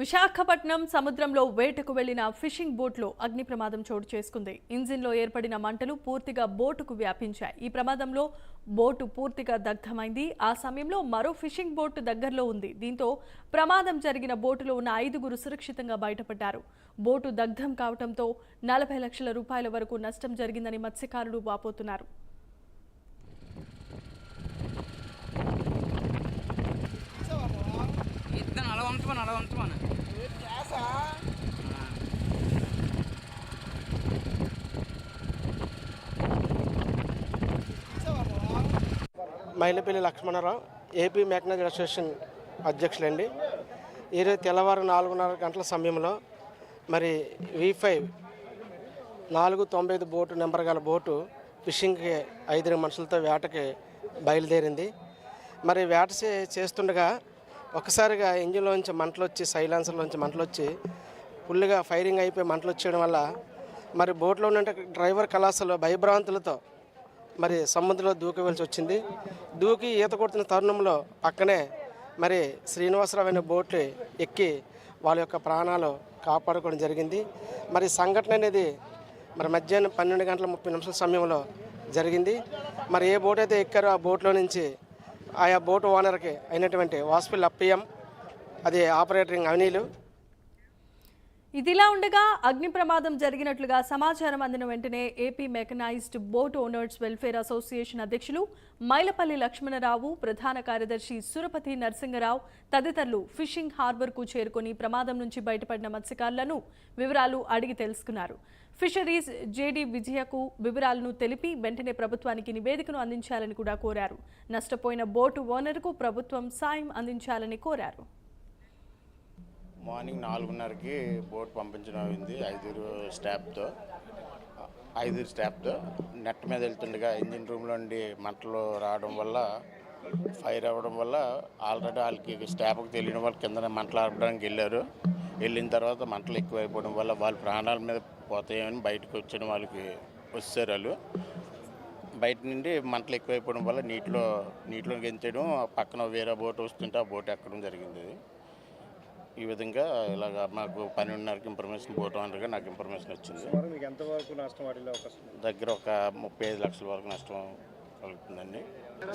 విశాఖపట్నం సముద్రంలో వేటకు వెళ్ళిన ఫిషింగ్ బోట్లో అగ్ని ప్రమాదం చోటు చేసుకుంది. ఇంజిన్లో ఏర్పడిన మంటలు పూర్తిగా బోటుకు వ్యాపించాయి. ఈ ప్రమాదంలో బోటు పూర్తిగా దగ్ధమైంది. ఆ సమయంలో మరో ఫిషింగ్ బోటు దగ్గరలో ఉంది. దీంతో ప్రమాదం జరిగిన బోటులో ఉన్న ఐదుగురు సురక్షితంగా బయటపడ్డారు. బోటు దగ్ధం కావడంతో నలభై లక్షల రూపాయల వరకు నష్టం జరిగిందని మత్స్యకారులు వాపోతున్నారు. ఇద్దరు అలా అలా Mylapalli Lakshmanarao AP mechanised association అధ్యక్షులండి. ఈరోజు తెల్లవారు నాలుగున్నర గంటల సమయంలో మరి వి ఫైవ్ నాలుగు తొంభై ఐదు బోటు నెంబర్ గల బోటు ఫిషింగ్కి ఐదుగురు మనుషులతో వేటకి బయలుదేరింది. మరి వేట చేస్తుండగా ఒకసారిగా ఇంజిన్లోంచి మంటలు వచ్చి సైలాన్సర్లోంచి మంటలు వచ్చి ఫుల్గా ఫైరింగ్ అయిపోయి మంటలు వచ్చేయడం వల్ల మరి బోట్లో ఉన్న డ్రైవర్ కళాశాల భయభ్రాంతులతో మరి సముద్రంలో దూకవలసి వచ్చింది. దూకి ఈత కొడుతున్న తరుణంలో పక్కనే మరి శ్రీనివాసరావు అనే బోట్లు ఎక్కి వాళ్ళ యొక్క ప్రాణాలు కాపాడుకోవడం జరిగింది. మరి సంఘటన అనేది మరి మధ్యాహ్నం పన్నెండు గంటల ముప్పై నిమిషాల సమయంలో జరిగింది. మరి ఏ బోట్ అయితే ఎక్కారో ఆ బోట్లో నుంచి ఆయా బోట్ ఓనర్కి అయినటువంటి వాస్పిల్ అప్పయ్యం అది ఆపరేటరింగ్ అవినీలు ఇదిలా ఉండగా అగ్ని ప్రమాదం జరిగినట్లుగా సమాచారం అందిన వెంటనే AP mechanised boat owners welfare association అధ్యక్షులు మైలపల్లి లక్ష్మణరావు ప్రధాన కార్యదర్శి సురపతి నరసింగరావు తదితరులు ఫిషింగ్ హార్బర్కు చేరుకొని ప్రమాదం నుంచి బయటపడిన మత్స్యకారులను వివరాలు అడిగి తెలుసుకున్నారు. ఫిషరీస్ జేడీ విజయకు వివరాలను తెలిపి వెంటనే ప్రభుత్వానికి నివేదికను అందించాలని కూడా కోరారు. నష్టపోయిన బోటు ఓనర్కు ప్రభుత్వం సాయం అందించాలని కోరారు. మార్నింగ్ నాలుగున్నరకి బోట్ పంపించడం అయింది ఐదుగురు స్టాఫ్తో. ఐదుగురు స్టాఫ్తో. నెట్ మీద వెళ్తుండగా ఇంజిన్ రూమ్లో నుండి మంటలు రావడం వల్ల ఫైర్ అవ్వడం వల్ల ఆల్రెడీ వాళ్ళకి స్టాఫ్కి తెలియని వాళ్ళు కింద మంటలు ఆడడానికి వెళ్ళారు. వెళ్ళిన తర్వాత మంటలు ఎక్కువైపోవడం వల్ల వాళ్ళ ప్రాణాల మీద పోతాయని బయటకు వచ్చిన వాళ్ళకి వచ్చారు వాళ్ళు. బయట నుండి మంటలు ఎక్కువైపోవడం వల్ల నీటిలో నీటిలో గెంచడం పక్కన వేరే బోట్ వస్తుంటే ఆ బోట్ ఎక్కడం జరిగింది. అది ఈ విధంగా ఇలాగ మాకు పన్నెండున్నరకి ఇన్ఫర్మేషన్ పోవటం అనగా నాకు ఇన్ఫర్మేషన్ వచ్చింది. మీకు ఎంతవరకు నష్టం? దగ్గర ఒక ముప్పై ఐదు లక్షల వరకు నష్టం కలుగుతుందండి.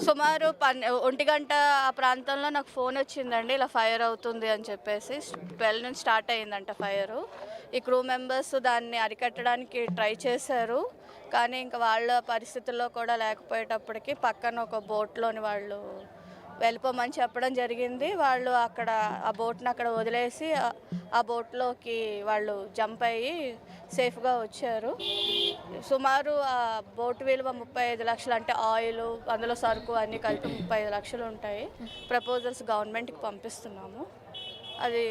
సుమారు పన్ ఒంటి గంట ఆ ప్రాంతంలో నాకు ఫోన్ వచ్చిందండి ఇలా ఫైర్ అవుతుంది అని చెప్పేసి. ట్వెల్వ్ నుంచి స్టార్ట్ అయిందంట ఫైర్. ఈ క్రూ మెంబర్స్ దాన్ని అరికట్టడానికి ట్రై చేశారు. కానీ ఇంకా వాళ్ళ పరిస్థితుల్లో కూడా లేకపోయేటప్పటికి పక్కన ఒక బోట్లోని వాళ్ళు వెళ్ళిపోమని చెప్పడం జరిగింది. వాళ్ళు అక్కడ ఆ బోట్ని అక్కడ వదిలేసి ఆ- బోట్లోకి వాళ్ళు జంప్ అయ్యి సేఫ్గా వచ్చారు. సుమారు ఆ బోట్ విలువ ముప్పై ఐదు లక్షలు అంటే ఆయిల్ అందులో సరుకు అన్నీ కలిపి ముప్పై ఐదు లక్షలు ఉంటాయి. ప్రపోజల్స్ గవర్నమెంట్కి పంపిస్తున్నాము. అది